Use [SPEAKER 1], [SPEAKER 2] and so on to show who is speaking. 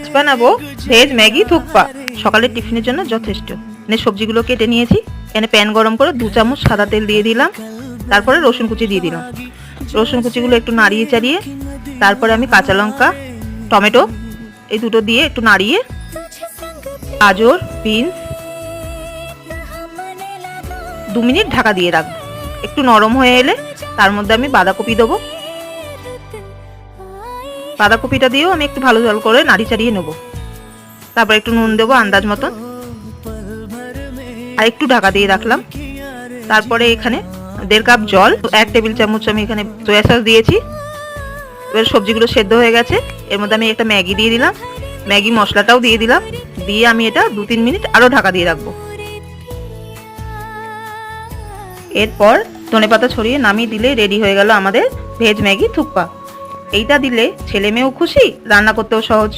[SPEAKER 1] বানাবো veg Maggi thukpa. সকালের টিফিনের জন্য যথেষ্ট। এখানে সবজিগুলো কেটে নিয়েছি। এখানে প্যান গরম করে দু চামচ সাদা তেল দিয়ে দিলাম। তারপরে রসুন কুচি দিয়ে দিলাম। রসুন কুচিগুলো একটু নাড়িয়ে চাড়িয়ে, তারপরে আমি কাঁচা লঙ্কা, টমেটো, এই দুটো দিয়ে একটু নাড়িয়ে, গাজর, বিনস দু মিনিট ঢাকা দিয়ে রাখব। একটু নরম হয়ে এলে তার মধ্যে আমি বাঁধাকপি দেবো। বাঁধাকপিটা দিয়েও আমি একটু ভালো জল করে নাড়ি চাড়িয়ে নেব। তারপর একটু নুন দেবো আন্দাজ মতন। আর একটু ঢাকা দিয়ে রাখলাম। তারপরে এখানে দেড় কাপ জল, এক টেবিল চামচ আমি এখানে সয়া সস দিয়েছি। এবার সবজিগুলো সেদ্ধ হয়ে গেছে। এর মধ্যে আমি একটা ম্যাগি দিয়ে দিলাম। ম্যাগি মশলাটাও দিয়ে দিলাম। দিয়ে আমি এটা দু তিন মিনিট আরও ঢাকা দিয়ে রাখব। এরপর ধনে পাতা ছড়িয়ে নামিয়ে দিলে রেডি হয়ে গেল আমাদের ভেজ ম্যাগি থুপ্পা এইটা দিলে ছেলে মেয়েও খুশি রান্না করতেও সহজ।